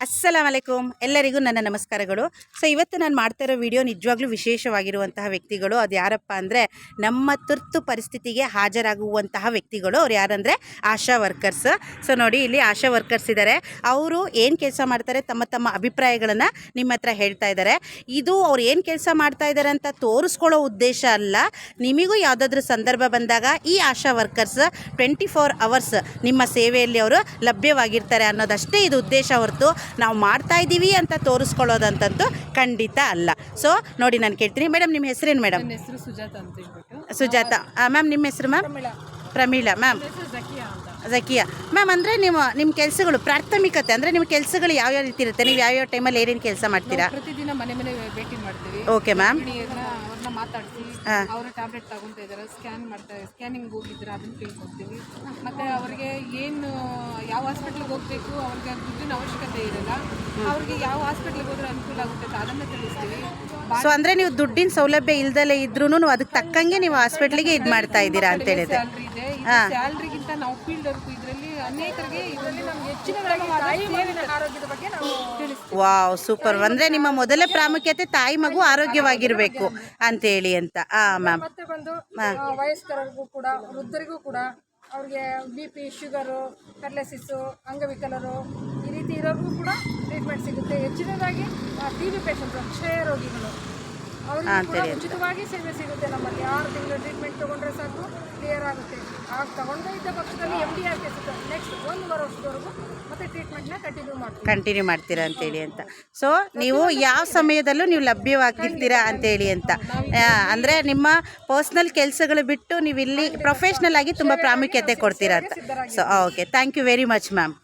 ಅಸ್ಸಲಾಂ ಅಲೈಕುಮ್ ಎಲ್ಲರಿಗೂ ನನ್ನ ನಮಸ್ಕಾರಗಳು. ಸೊ, ಇವತ್ತು ನಾನು ಮಾಡ್ತಾ ಇರೋ ವಿಡಿಯೋ ನಿಜವಾಗ್ಲೂ ವಿಶೇಷವಾಗಿರುವಂತಹ ವ್ಯಕ್ತಿಗಳು. ಅದು ಯಾರಪ್ಪ ಅಂದರೆ ನಮ್ಮ ತುರ್ತು ಪರಿಸ್ಥಿತಿಗೆ ಹಾಜರಾಗುವಂತಹ ವ್ಯಕ್ತಿಗಳು. ಅವ್ರು ಯಾರಂದರೆ ಆಶಾ ವರ್ಕರ್ಸ್. ಸೊ, ನೋಡಿ, ಇಲ್ಲಿ ಆಶಾ ವರ್ಕರ್ಸ್ ಇದ್ದಾರೆ ಅವರು ಏನು ಕೆಲಸ ಮಾಡ್ತಾರೆ ತಮ್ಮ ತಮ್ಮ ಅಭಿಪ್ರಾಯಗಳನ್ನು ನಿಮ್ಮ ಹತ್ರ ಹೇಳ್ತಾ ಇದ್ದಾರೆ ಇದು ಅವ್ರು ಏನು ಕೆಲಸ ಮಾಡ್ತಾ ಇದ್ದಾರೆ ಅಂತ ತೋರಿಸ್ಕೊಳ್ಳೋ ಉದ್ದೇಶ ಅಲ್ಲ. ನಿಮಗೂ ಯಾವುದಾದ್ರೂ ಸಂದರ್ಭ ಬಂದಾಗ ಈ Asha workers twenty four hours ನಿಮ್ಮ ಸೇವೆಯಲ್ಲಿ ಅವರು ಲಭ್ಯವಾಗಿರ್ತಾರೆ ಅನ್ನೋದಷ್ಟೇ ಇದು ಉದ್ದೇಶ ಹೊರತು. ನಾವು ಮಾಡ್ತಾ ಇದ್ದೀವಿ ಅಂತ ತೋರಿಸ್ಕೊಳ್ಳೋದಂತಂತೂ ಖಂಡಿತ ಅಲ್ಲ. ಸೊ ನೋಡಿ ನಾನು ಕೇಳ್ತೀನಿ. ಮೇಡಮ್ ನಿಮ್ಮ ಹೆಸರೇನು ಮೇಡಮ್ ಹೆಸರು ಸುಜಾತ ಅಂತ ಸುಜಾತ. ಮ್ಯಾಮ್ ನಿಮ್ಮ ಹೆಸರು ma'am Pramila ma'am Zakiya ma'am ಅಂದರೆ ನಿಮ್ಮ ನಿಮ್ಮ ಕೆಲಸಗಳು ಪ್ರಾಥಮಿಕತೆ ಅಂದರೆ ನಿಮ್ಮ ಕೆಲಸಗಳು ಯಾವ್ಯಾವ ರೀತಿ ಇರುತ್ತೆ? ನೀವು ಯಾವ್ಯಾವ ಟೈಮಲ್ಲಿ ಏನೇನು ಕೆಲಸ ಮಾಡ್ತೀರಾ? ಪ್ರತಿದಿನ ಮನೆ ಮನೆ ಭೇಟಿ ಮಾಡ್ತೀವಿ. ಓಕೆ ಮ್ಯಾಮ್ ಅವ್ರನ್ನ ಮಾತಾಡಿಸಿ ಹಾ. ಅವರ ಟ್ಯಾಬ್ಲೆಟ್ ತಗೊಂತಾ ಇದ್ದಾರೆ ಸ್ಕ್ಯಾನ್ ಮಾಡ್ತಾರೆ ಸ್ಕ್ಯಾನಿಂಗ್ ಹೋಗಿದ್ರೆ ಅದನ್ನು ತಿಳ್ಕೊಡ್ತೀವಿ ಮತ್ತು ಅವರಿಗೆ ಏನು ಯಾವ ಹಾಸ್ಪಿಟ್ಲಿಗೆ ಹೋಗಬೇಕು ಅವ್ರಿಗೆ ದುಡ್ಡಿನ ಅವಶ್ಯಕತೆ ಇರಲ್ಲ. ಅವ್ರಿಗೆ ಯಾವ ಹಾಸ್ಪಿಟ್ಲಿಗೆ ಹೋದ್ರೆ ಅನುಕೂಲ ಆಗುತ್ತೆ ಅದನ್ನು ತಿಳಿಸ್ತೀವಿ. ಸೊ ಅಂದರೆ ನೀವು ದುಡ್ಡಿನ ಸೌಲಭ್ಯ ಇಲ್ದಲೇ ಇದ್ರೂ ಅದಕ್ಕೆ ತಕ್ಕಂಗೆ ನೀವು ಹಾಸ್ಪಿಟ್ಲಿಗೆ ಇದು ಮಾಡ್ತಾ ಇದ್ದೀರಾ ಅಂತ ಹೇಳಿದ್ರೆ. ಸ್ಯಾಲ್ರಿಗಿಂತ ನಾವು ಫೀಲ್ಡ್ ವರ್ಕ್ ಇದರಲ್ಲಿ ಅನೇಕರಿಗೆ ಇದರಲ್ಲಿ ನಮ್ಗೆ ಹೆಚ್ಚಿನ ಆರೋಗ್ಯದ ಬಗ್ಗೆ ನಾವು ವಾವ್ ಸೂಪರ್. ಅಂದ್ರೆ ನಿಮ್ಮ ಮೊದಲೇ ಪ್ರಾಮುಖ್ಯತೆ ತಾಯಿ ಮಗು ಆರೋಗ್ಯವಾಗಿರ್ಬೇಕು ಅಂತೇಳಿ ಅಂತ. ಹೇಳಿ ಮ್ಯಾಮ್ ಮತ್ತೆ ಬಂದು ಆ, ವಯಸ್ಕರಿಗೂ ಕೂಡ ವೃದ್ಧರಿಗೂ ಕೂಡ ಅವ್ರಿಗೆ ಬಿ ಪಿ ಶುಗರು ಪೆರ್ಲೆಸಿಸ್ಸು ಅಂಗವಿಕಲರು ಈ ರೀತಿ ಇರೋರಿಗೂ ಕೂಡ ಟ್ರೀಟ್ಮೆಂಟ್ ಸಿಗುತ್ತೆ. ಹೆಚ್ಚಿನದಾಗಿ ಟಿ ಬಿ ಪೇಷಂಟ್ ಕ್ಷಯ ರೋಗಿಗಳು. ಅವ್ರಿಗೆ ಉಚಿತವಾಗಿ ಸೇವೆ ಸಿಗುತ್ತೆ ನಮ್ಮಲ್ಲಿ. ಆರು ತಿಂಗಳು ಟ್ರೀಟ್ಮೆಂಟ್ ಆಗುತ್ತೆ ಕಂಟಿನ್ಯೂ ಮಾಡ್ತೀವಿ. ಕಂಟಿನ್ಯೂ ಮಾಡ್ತೀರಾ ಅಂತೇಳಿ ಅಂತ. ಸೊ ನೀವು ಯಾವ ಸಮಯದಲ್ಲೂ ನೀವು ಲಭ್ಯವಾಗಿರ್ತೀರಾ ಅಂತೇಳಿ ಅಂತ. ಅಂದ್ರೆ ನಿಮ್ಮ ಪರ್ಸ್ನಲ್ ಕೆಲಸಗಳು ಬಿಟ್ಟು ನೀವು ಇಲ್ಲಿ ಪ್ರೊಫೆಷ್ನಲ್ ಆಗಿ ತುಂಬ ಪ್ರಾಮುಖ್ಯತೆ ಕೊಡ್ತೀರಾ ಅಂತ. So okay thank you very much ma'am